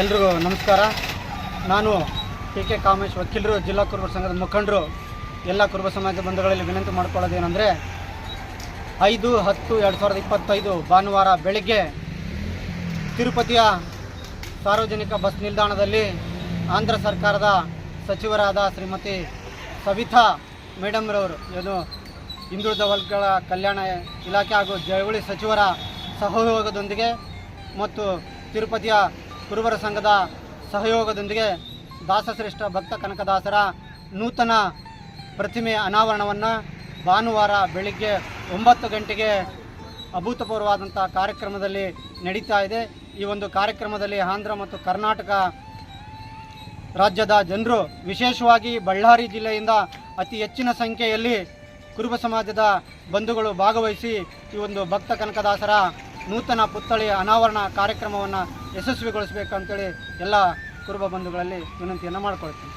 ನಮಸ್ಕಾರ. ನಾನು K K Kamesh, ವಕೀಲರು, ಜಿಲ್ಲಾ ಕುರುಬ ಸಂಘದ ಮುಖಂಡರು, ಎಲ್ಲ ಕುರುಬ ಸಮಾಜ ಬಂಧುಗಳಲ್ಲಿ ವಿನಂತಿ ಮಾಡ್ಕೊಳ್ಳೋದೇನೆಂದರೆ, ಐದು ಹತ್ತು ಎರಡು ಸಾವಿರದ ಇಪ್ಪತ್ತೈದು ಭಾನುವಾರ ಬೆಳಗ್ಗೆ ತಿರುಪತಿಯ ಸಾರ್ವಜನಿಕ ಬಸ್ ನಿಲ್ದಾಣದಲ್ಲಿ ಆಂಧ್ರ ಸರ್ಕಾರದ ಸಚಿವರಾದ ಶ್ರೀಮತಿ ಸವಿತಾ ಮೇಡಮ್ರವರು, ಏನು ಹಿಂದುಳಿದ ವರ್ಗಗಳ ಕಲ್ಯಾಣ ಇಲಾಖೆ ಹಾಗೂ ಜವಳಿ ಸಚಿವರ ಸಹಯೋಗದೊಂದಿಗೆ ಮತ್ತು ತಿರುಪತಿಯ ಕುರುಬರ ಸಂಘದ ಸಹಯೋಗದೊಂದಿಗೆ ದಾಸಶ್ರೇಷ್ಠ ಭಕ್ತ ಕನಕದಾಸರ ನೂತನ ಪ್ರತಿಮೆ ಅನಾವರಣವನ್ನು ಭಾನುವಾರ ಬೆಳಿಗ್ಗೆ ಒಂಬತ್ತು ಗಂಟೆಗೆ ಅಭೂತಪೂರ್ವವಾದಂಥ ಕಾರ್ಯಕ್ರಮದಲ್ಲಿ ನಡೀತಾ ಇದೆ. ಈ ಒಂದು ಕಾರ್ಯಕ್ರಮದಲ್ಲಿ ಆಂಧ್ರ ಮತ್ತು ಕರ್ನಾಟಕ ರಾಜ್ಯದ ಜನರು, ವಿಶೇಷವಾಗಿ ಬಳ್ಳಾರಿ ಜಿಲ್ಲೆಯಿಂದ ಅತಿ ಹೆಚ್ಚಿನ ಸಂಖ್ಯೆಯಲ್ಲಿ ಕುರುಬ ಸಮಾಜದ ಬಂಧುಗಳು ಭಾಗವಹಿಸಿ ಈ ಒಂದು ಭಕ್ತ ಕನಕದಾಸರ ನೂತನ ಪುತ್ಥಳಿ ಅನಾವರಣ ಕಾರ್ಯಕ್ರಮವನ್ನು ಯಶಸ್ವಿಗೊಳಿಸಬೇಕಂತೇಳಿ ಎಲ್ಲ ಕುರುಬ ಬಂಧುಗಳಲ್ಲಿ ವಿನಂತಿಯನ್ನು ಮಾಡಿಕೊಳ್ತೀನಿ